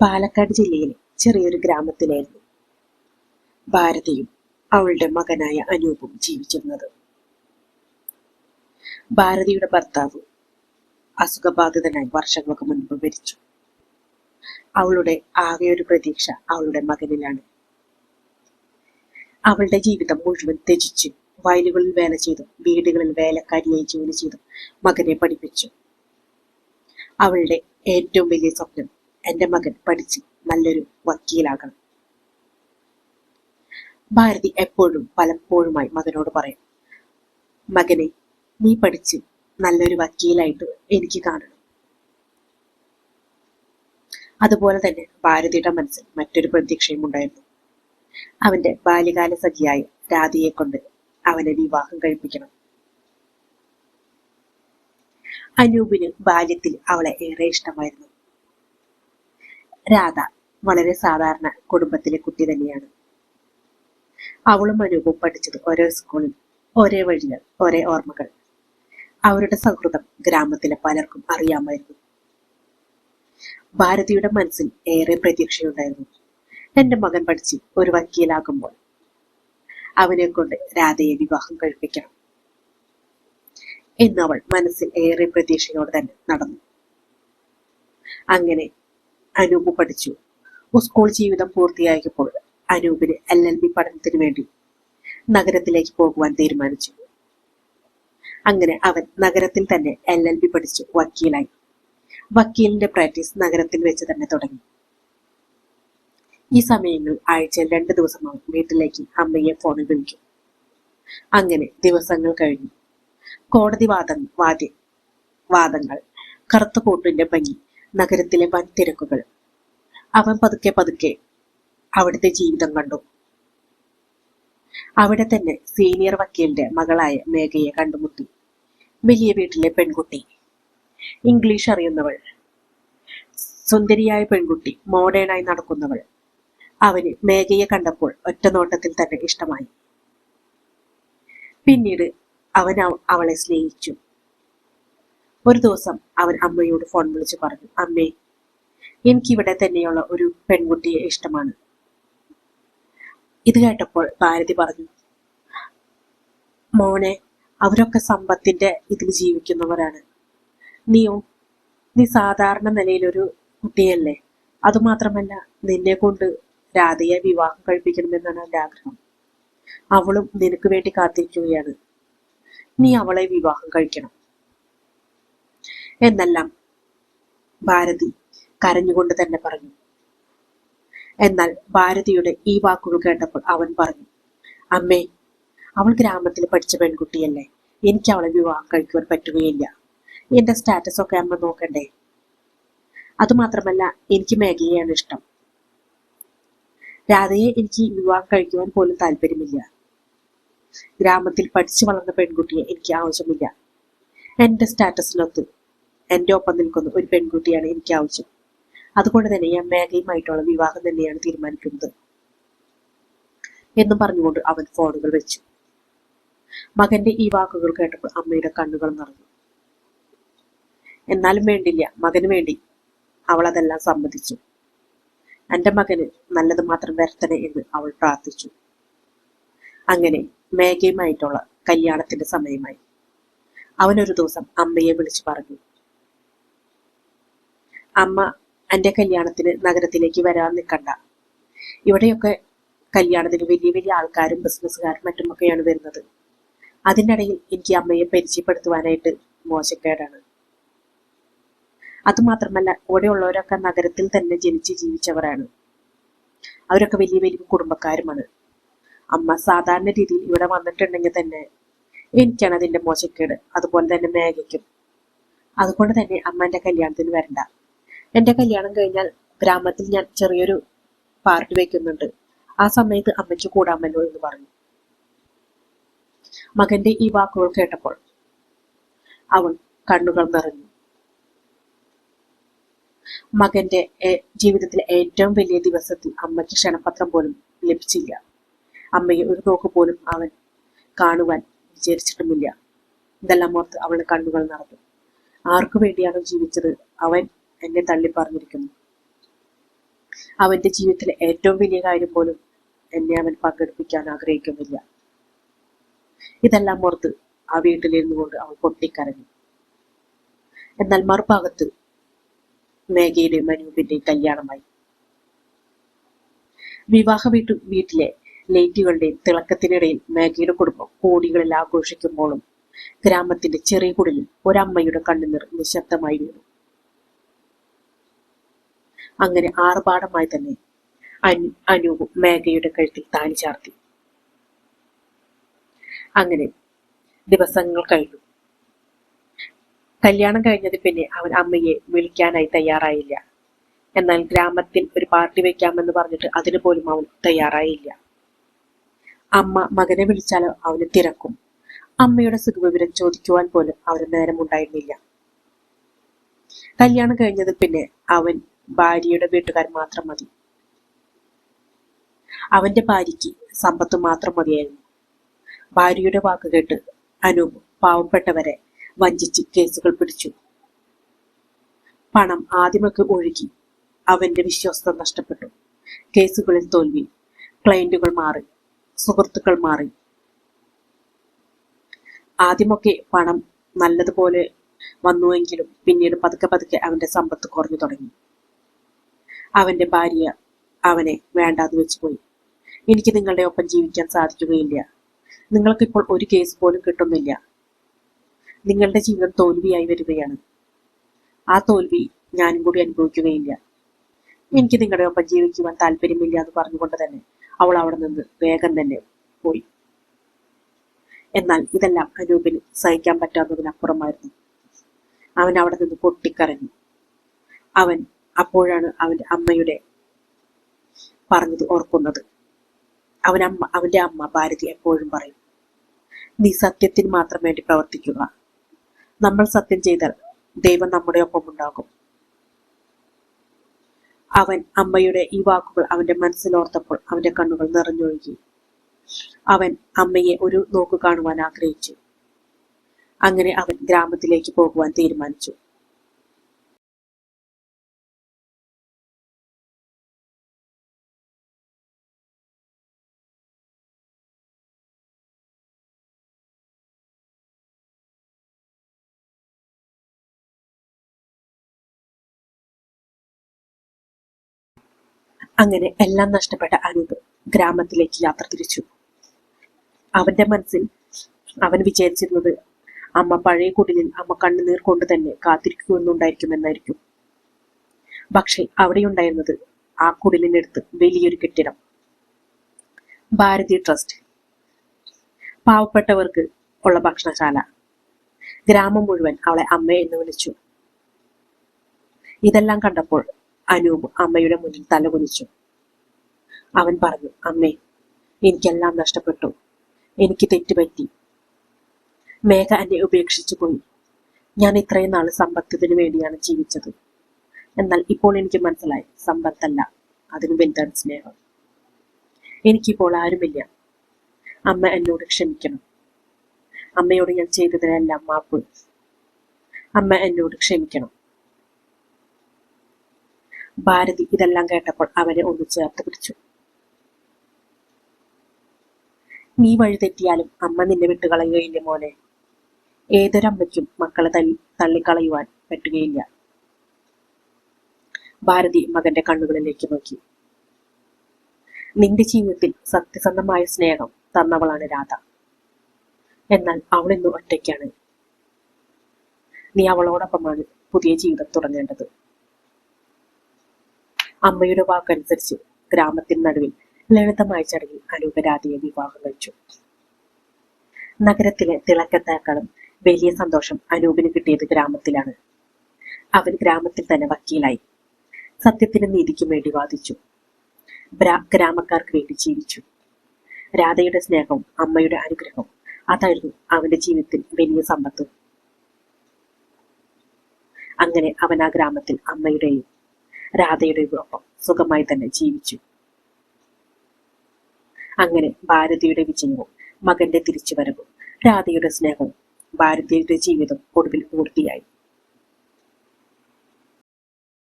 പാലക്കാട് ജില്ലയിലെ ചെറിയൊരു ഗ്രാമത്തിലായിരുന്നു ഭാരതിയും അവളുടെ മകനായ അനൂപും ജീവിച്ചിരുന്നത്. ഭാരതിയുടെ ഭർത്താവ് അസുഖബാധിതനായി വർഷങ്ങൾക്ക് മുൻപ് മരിച്ചു. അവളുടെ ആകെ ഒരു പ്രതീക്ഷ അവളുടെ മകനിലാണ്. അവളുടെ ജീവിതം മുഴുവൻ ത്യജിച്ച് വയലുകളിൽ വേല ചെയ്തു വീടുകളിൽ വേലക്കാരിയായി ജോലി ചെയ്തു മകനെ പഠിപ്പിച്ചു. അവളുടെ ഏറ്റവും വലിയ സ്വപ്നം എന്റെ മകൻ പഠിച്ച് നല്ലൊരു വക്കീലാകണം. ഭാരതി എപ്പോഴും പലപ്പോഴുമായി മകനോട് പറയും മകനെ നീ പഠിച്ച് നല്ലൊരു വക്കീലായിട്ട് എനിക്ക് കാണണം. അതുപോലെ തന്നെ ഭാരതിയുടെ മനസ്സിൽ മറ്റൊരു പ്രതീക്ഷയും ഉണ്ടായിരുന്നു. അവന്റെ ബാല്യകാല സഖിയായ രാധയെ കൊണ്ട് അവനെ വിവാഹം കഴിപ്പിക്കണം. അനൂപിന് ബാല്യത്തിൽ അവളെ ഏറെ ഇഷ്ടമായിരുന്നു. രാധ വളരെ സാധാരണ കുടുംബത്തിലെ കുട്ടി തന്നെയാണ്. അവളും അനൂപും പഠിച്ചത് ഒരേ സ്കൂളിൽ ഒരേ വഴികൾ ഒരേ ഓർമ്മകൾ. അവരുടെ സൗഹൃദം ഗ്രാമത്തിലെ പലർക്കും അറിയാമായിരുന്നു. ഭാരതിയുടെ മനസ്സിൽ ഏറെ പ്രതീക്ഷയുണ്ടായിരുന്നു. എന്റെ മകൻ പഠിച്ച് ഒരു വക്കീലാകുമ്പോൾ അവനെ കൊണ്ട് രാധയെ വിവാഹം കഴിപ്പിക്കണം. എന്നവൾ മനസ്സിൽ ഏറെ പ്രതീക്ഷയോടെ തന്നെ നടന്നു. അങ്ങനെ അനൂപ് പഠിച്ചു. സ്കൂൾ ജീവിതം പൂർത്തിയാക്കിയപ്പോൾ അനൂപിന് എൽ എൽ ബി പഠനത്തിന് വേണ്ടി നഗരത്തിലേക്ക് പോകുവാൻ തീരുമാനിച്ചു. അങ്ങനെ അവൻ നഗരത്തിൽ തന്നെ എൽ എൽ ബി പഠിച്ചു വക്കീലായി. വക്കീലിന്റെ പ്രാക്ടീസ് നഗരത്തിൽ വെച്ച് തന്നെ തുടങ്ങി. ഈ സമയങ്ങളിൽ ആഴ്ചയിൽ രണ്ട് ദിവസമാവും അവൻ വീട്ടിലേക്ക് അമ്മയെ ഫോണിൽ വിളിക്കും. അങ്ങനെ ദിവസങ്ങൾ കഴിഞ്ഞു. കോടതി വാദങ്ങൾ വാദ്യ വാദങ്ങൾ കറുത്ത കൂട്ടിന്റെ ഭംഗി നഗരത്തിലെ വൻ തിരക്കുകൾ അവൻ പതുക്കെ പതുക്കെ അവിടുത്തെ ജീവിതം കണ്ടു. അവിടെ തന്നെ സീനിയർ വക്കീലിന്റെ മകളായ മേഘയെ കണ്ടുമുട്ടി. വലിയ വീട്ടിലെ പെൺകുട്ടി. ഇംഗ്ലീഷ് അറിയുന്നവൾ. സുന്ദരിയായ പെൺകുട്ടി മോഡേണായി നടക്കുന്നവൾ. അവന് മേഘയെ കണ്ടപ്പോൾ ഒറ്റ നോട്ടത്തിൽ തന്നെ ഇഷ്ടമായി. പിന്നീട് അവൻ അവളെ സ്നേഹിച്ചു. ഒരു ദിവസം അവൻ അമ്മയോട് ഫോൺ വിളിച്ച് പറഞ്ഞു അമ്മേ എനിക്കിവിടെ തന്നെയുള്ള ഒരു പെൺകുട്ടിയെ ഇഷ്ടമാണ്. ഇത് കേട്ടപ്പോൾ ഭാരതി പറഞ്ഞു മോനെ അവരൊക്കെ സമ്പത്തിന്റെ ഇതിൽ ജീവിക്കുന്നവരാണ്. നീയോ നീ സാധാരണ നിലയിലൊരു കുട്ടിയല്ലേ. അതുമാത്രമല്ല നിന്നെ കൊണ്ട് രാധയെ വിവാഹം കഴിപ്പിക്കണമെന്നാണ് എന്റെ ആഗ്രഹം. അവളും നിനക്ക് വേണ്ടി കാത്തിരിക്കുകയാണ്. നീ അവളെ വിവാഹം കഴിക്കണം. എന്നെല്ലാം ഭാരതി കരഞ്ഞുകൊണ്ട് തന്നെ പറഞ്ഞു. എന്നാൽ ഭാരതിയുടെ ഈ വാക്കുകൾ കേട്ടപ്പോൾ അവൻ പറഞ്ഞു അമ്മേ അവൾ ഗ്രാമത്തിൽ പഠിച്ച പെൺകുട്ടിയല്ലേ. എനിക്ക് അവളെ വിവാഹം കഴിക്കുവാൻ പറ്റുകയില്ല. എന്റെ സ്റ്റാറ്റസ് ഒക്കെ അമ്മ നോക്കണ്ടേ? അതുമാത്രമല്ല എനിക്ക് മേഘയെയാണ് ഇഷ്ടം. രാധയെ എനിക്ക് വിവാഹം കഴിക്കുവാൻ പോലും താല്പര്യമില്ല. ഗ്രാമത്തിൽ പഠിച്ചു വളർന്ന പെൺകുട്ടിയെ എനിക്ക് ആവശ്യമില്ല. എന്റെ സ്റ്റാറ്റസിനൊത്ത് എന്റെ ഒപ്പം നിൽക്കുന്ന ഒരു പെൺകുട്ടിയാണ് എനിക്ക് ആവശ്യം. അതുകൊണ്ട് തന്നെ ഞാൻ മേഘയുമായിട്ടുള്ള വിവാഹം തന്നെയാണ് തീരുമാനിക്കുന്നത് എന്നും പറഞ്ഞുകൊണ്ട് അവൻ ഫോണുകൾ വെച്ചു. മകന്റെ ഈ വാക്കുകൾ കേട്ടപ്പോൾ അമ്മയുടെ കണ്ണുകൾ നിറഞ്ഞു. എന്നാലും വേണ്ടില്ല മകന് വേണ്ടി അവൾ അതെല്ലാം സമ്മതിച്ചു. എന്റെ മകന് നല്ലത് മാത്രം വരുത്തണേ എന്ന് അവൾ പ്രാർത്ഥിച്ചു. അങ്ങനെ മേഘയുമായിട്ടുള്ള കല്യാണത്തിന്റെ സമയമായി. അവനൊരു ദിവസം അമ്മയെ വിളിച്ചു പറഞ്ഞു. അമ്മ എന്റെ കല്യാണത്തിന് നഗരത്തിലേക്ക് വരാൻ നിൽക്കണ്ട. ഇവിടെയൊക്കെ കല്യാണത്തിന് വലിയ വലിയ ആൾക്കാരും ബിസിനസ്സുകാരും മറ്റുമൊക്കെയാണ് വരുന്നത്. അതിനിടയിൽ എനിക്ക് അമ്മയെ പരിചയപ്പെടുത്തുവാനായിട്ട് മോശക്കേടാണ്. അതുമാത്രമല്ല ഇവിടെയുള്ളവരൊക്കെ നഗരത്തിൽ തന്നെ ജനിച്ച് ജീവിച്ചവരാണ്. അവരൊക്കെ വലിയ വലിയ കുടുംബക്കാരുമാണ്. അമ്മ സാധാരണ രീതിയിൽ ഇവിടെ വന്നിട്ടുണ്ടെങ്കിൽ തന്നെ എനിക്കാണ് അതിന്റെ മോശക്കേട്. അതുപോലെ തന്നെ മേഘയ്ക്കും. അതുകൊണ്ട് തന്നെ അമ്മ എന്റെ കല്യാണത്തിന് വരണ്ട. എന്റെ കല്യാണം കഴിഞ്ഞാൽ ഗ്രാമത്തിൽ ഞാൻ ചെറിയൊരു പാർട്ടി വയ്ക്കുന്നുണ്ട് ആ സമയത്ത് അമ്മയ്ക്ക് കൂടാമല്ലോ എന്ന് പറഞ്ഞു. മകന്റെ ഈ വാക്കുകൾ കേട്ടപ്പോൾ അവൾ കണ്ണുകൾ നിറഞ്ഞു. മകന്റെ ജീവിതത്തിലെ ഏറ്റവും വലിയ ദിവസത്തിൽ അമ്മയ്ക്ക് ക്ഷണപത്രം പോലും ലഭിച്ചില്ല. അമ്മയെ ഒരു നോക്ക് പോലും അവൻ കാണുവാൻ വിചാരിച്ചിട്ടുമില്ല. ഇതെല്ലാം ഓർത്ത് അവളുടെ കണ്ണുകൾ നടന്നു ആർക്കു വേണ്ടിയാണ് ജീവിച്ചത് അവൻ? എന്നെ തള്ളി പറഞ്ഞിരിക്കുന്നു. അവന്റെ ജീവിതത്തിലെ ഏറ്റവും വലിയ കാര്യം പോലും എന്നെ അവൻ പങ്കെടുപ്പിക്കാൻ ആഗ്രഹിക്കുന്നില്ല. ഇതെല്ലാം ഓർത്ത് ആ വീട്ടിലിരുന്നു കൊണ്ട് അവൾ പൊട്ടിക്കരഞ്ഞു. എന്നാൽ മറുഭാഗത്ത് മേഘയുടെയും അനൂപിന്റെയും കല്യാണമായി. വിവാഹ വീട്ടു വീട്ടിലെ ലൈറ്റുകളുടെയും തിളക്കത്തിനിടയിൽ മേഘയുടെ കുടുംബം കോടികളിൽ ആഘോഷിക്കുമ്പോഴും ഗ്രാമത്തിന്റെ ചെറിയ കുടിലിൽ ഒരമ്മയുടെ കണ്ണുനീർ നിശബ്ദമായി വീണു. അങ്ങനെ ആർഭാടമായി തന്നെ അനു അനൂപ് മേഘയുടെ കഴുത്തിൽ താലി ചാർത്തി. അങ്ങനെ ദിവസങ്ങൾ കഴിഞ്ഞു. കല്യാണം കഴിഞ്ഞത് പിന്നെ അവൻ അമ്മയെ വിളിക്കാനായി തയ്യാറായില്ല. എന്നാൽ ഗ്രാമത്തിൽ ഒരു പാർട്ടി വെക്കാമെന്ന് പറഞ്ഞിട്ട് അതിന് പോലും അവൻ തയ്യാറായില്ല. അമ്മ മകനെ വിളിച്ചാലോ അവന് തിരക്കും. അമ്മയുടെ സുഖവിവരം ചോദിക്കുവാൻ പോലും അവന് നേരമുണ്ടായിരുന്നില്ല. കല്യാണം കഴിഞ്ഞത് പിന്നെ അവൻ ഭാര്യയുടെ വീട്ടുകാർ മാത്രം മതി. അവന്റെ ഭാര്യയ്ക്ക് സമ്പത്ത് മാത്രം മതിയായിരുന്നു. ഭാര്യയുടെ വാക്ക് കേട്ട് അനൂപ് പാവപ്പെട്ടവരെ വഞ്ചിച്ച് കേസുകൾ പിടിച്ചു. പണം ആദ്യമൊക്കെ ഒഴുകി അവന്റെ വിശ്വാസം നഷ്ടപ്പെട്ടു. കേസുകളിൽ തോൽവി ക്ലയന്റുകൾ മാറി സുഹൃത്തുക്കൾ മാറി. ആദ്യമൊക്കെ പണം നല്ലതുപോലെ വന്നുവെങ്കിലും പിന്നീട് പതുക്കെ പതുക്കെ അവന്റെ സമ്പത്ത് കുറഞ്ഞു തുടങ്ങി. അവന്റെ ഭാര്യ അവനെ വേണ്ടാതെ വെച്ചുപോയി. എനിക്ക് നിങ്ങളുടെ ഒപ്പം ജീവിക്കാൻ സാധിക്കുകയില്ല. നിങ്ങൾക്കിപ്പോൾ ഒരു കേസ് പോലും കിട്ടുന്നില്ല. നിങ്ങളുടെ ജീവിതം തോൽവിയായി വരികയാണ്. ആ തോൽവി ഞാനും കൂടി അനുഭവിക്കുകയില്ല. എനിക്ക് നിങ്ങളുടെ ഒപ്പം ജീവിക്കുവാൻ താല്പര്യമില്ല എന്ന് പറഞ്ഞുകൊണ്ട് തന്നെ അവൾ അവിടെ നിന്ന് വേഗം തന്നെ പോയി. എന്നാൽ ഇതെല്ലാം അനൂപിന് സഹിക്കാൻ പറ്റാത്തതിനപ്പുറമായിരുന്നു. അവൻ അവിടെ നിന്ന് പൊട്ടിക്കരഞ്ഞു. അവൻ അപ്പോഴാണ് അവന്റെ അമ്മയുടെ പറഞ്ഞത് ഓർക്കുന്നത്. അവൻ അമ്മ അവന്റെ അമ്മ ഭാരതി എപ്പോഴും പറയും നീ സത്യത്തിന് മാത്രം വേണ്ടി പ്രവർത്തിക്കുക. നമ്മൾ സത്യം ചെയ്താൽ ദൈവം നമ്മുടെ ഒപ്പം ഉണ്ടാകും. അവൻ അമ്മയുടെ ഈ വാക്കുകൾ അവന്റെ മനസ്സിലോർത്തപ്പോൾ അവന്റെ കണ്ണുകൾ നിറഞ്ഞൊഴുകി. അവൻ അമ്മയെ ഒരു നോക്ക് കാണുവാൻ ആഗ്രഹിച്ചു. അങ്ങനെ അവൻ ഗ്രാമത്തിലേക്ക് പോകുവാൻ തീരുമാനിച്ചു. അങ്ങനെ എല്ലാം നഷ്ടപ്പെട്ട അനൂപ് ഗ്രാമത്തിലേക്ക് യാത്ര തിരിച്ചു. അവന്റെ മനസ്സിൽ അവൻ വിചാരിച്ചിരുന്നത് അമ്മ പഴയ കുടിലിൽ അമ്മ കണ്ണുനീർ കൊണ്ട് തന്നെ കാത്തിരിക്കുമെന്നുണ്ടായിരിക്കുമെന്നായിരിക്കും പക്ഷെ അവിടെയുണ്ടായിരുന്നത് ആ കുടിലിനടുത്ത് വലിയൊരു കെട്ടിടം. ഭാരതി ട്രസ്റ്റ്. പാവപ്പെട്ടവർക്ക് ഉള്ള ഭക്ഷണശാല. ഗ്രാമം മുഴുവൻ അവളെ അമ്മ എന്ന് വിളിച്ചു. ഇതെല്ലാം കണ്ടപ്പോൾ അനൂപ് അമ്മയുടെ മുന്നിൽ തലകുനിച്ചു അവൻ പറഞ്ഞു അമ്മേ എനിക്കെല്ലാം നഷ്ടപ്പെട്ടു. എനിക്ക് തെറ്റുപറ്റി. മേഘ എന്നെ ഉപേക്ഷിച്ചു പോയി. ഞാൻ ഇത്രയും നാൾ സമ്പത്തിന് വേണ്ടിയാണ് ജീവിച്ചത്. എന്നാൽ ഇപ്പോൾ എനിക്ക് മനസ്സിലായി സമ്പത്തല്ല അതിന് വലുതാണ് സ്നേഹം. എനിക്കിപ്പോൾ ആരുമില്ല. അമ്മ എന്നോട് ക്ഷമിക്കണം. അമ്മയോട് ഞാൻ ചെയ്തതിനെല്ലാം മാപ്പ്. അമ്മ എന്നോട് ക്ഷമിക്കണം. ഭാരതി ഇതെല്ലാം കേട്ടപ്പോൾ അവനെ ഒന്ന് ചേർത്ത് പിടിച്ചു. നീ വഴി തെറ്റിയാലും അമ്മ നിന്നെ വിട്ടുകളയുകയില്ല മോനെ? ഏതൊരമ്മയ്ക്കും മക്കളെ തല്ലി തള്ളിക്കളയുവാൻ പറ്റുകയില്ല. ഭാരതി മകന്റെ കണ്ണുകളിലേക്ക് നോക്കി. നിന്റെ ജീവിതത്തിൽ സത്യസന്ധമായ സ്നേഹം തന്നവളാണ് രാധ. എന്നാൽ അവളിന്ന് ഒറ്റയ്ക്കാണ്. നീ അവളോടൊപ്പമാണ് പുതിയ ജീവിതം തുടങ്ങേണ്ടത്. അമ്മയുടെ വാക്കനുസരിച്ച് ഗ്രാമത്തിന് നടുവിൽ ലളിതമായ ചടങ്ങിൽ അനൂപരാധയെ വിവാഹം കഴിച്ചു. നഗരത്തിലെ തിളക്കത്തേക്കാളും വലിയ സന്തോഷം അനൂപിന് കിട്ടിയത് ഗ്രാമത്തിലാണ്. അവൻ ഗ്രാമത്തിൽ തന്നെ വക്കീലായി. സത്യത്തിനും നീതിക്കും വേണ്ടി വാദിച്ചു. ഗ്രാമക്കാർക്ക് വേണ്ടി ജീവിച്ചു. രാധയുടെ സ്നേഹവും അമ്മയുടെ അനുഗ്രഹവും അതായിരുന്നു അവന്റെ ജീവിതത്തിൽ വലിയ സമ്പത്ത്. അങ്ങനെ അവൻ ആ ഗ്രാമത്തിൽ അമ്മയുടെയും രാധയുടെയും ഒപ്പം സുഖമായി തന്നെ ജീവിച്ചു. അങ്ങനെ ഭാരതിയുടെ വിജയവും മകന്റെ തിരിച്ചുവരവും രാധയുടെ സ്നേഹവും ഭാരതിയുടെ ജീവിതം ഒടുവിൽ പൂർത്തിയായി.